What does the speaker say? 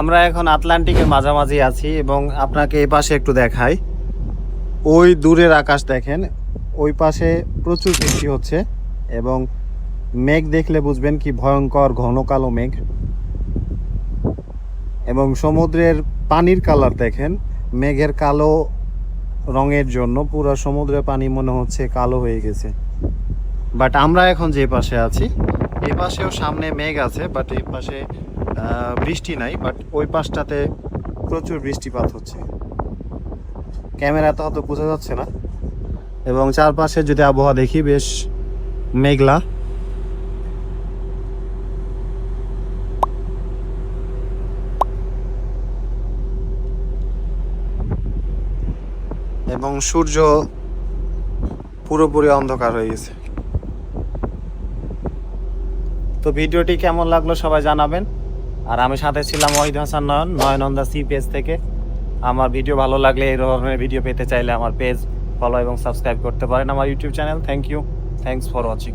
আমরা এখন আটলান্টিকের মাঝামাঝি আছি এবং আপনাকে এই পাশে একটু দেখাই। ওই দূরের আকাশ দেখেন, ওই পাশে প্রচুর বৃষ্টি হচ্ছে এবং মেঘ দেখলে বুঝবেন কি ভয়ঙ্কর ঘন কালো মেঘ। এবং সমুদ্রের পানির কালার দেখেন, মেঘের কালো রঙের জন্য পুরো সমুদ্রের পানি মনে হচ্ছে কালো হয়ে গেছে। বাট আমরা এখন যে পাশে আছি এই পাশেও সামনে মেঘ আছে বাট এই পাশে বৃষ্টি নাই বাট ওই পাশটাতে প্রচুর বৃষ্টিপাত হচ্ছে। ক্যামেরাতে অত বোঝা যাচ্ছে না। এবং চারপাশে যদি আবহাওয়া দেখি, বেশ মেঘলা। এবং সূর্য পুরোপুরি অন্ধকার হয়ে গেছে। তো ভিডিওটি কেমন লাগল সবাই জানাবেন। আর আমি সাথে ছিলাম ওয়াহিদ হাসান নয়ন, নয়নন্দা সি পেজ থেকে। আমার ভিডিও ভালো লাগলে এই ধরনের ভিডিও পেতে চাইলে আমার পেজ ফলো এবং সাবস্ক্রাইব করতে পারেন আমার YouTube channel. Thank you thanks for watching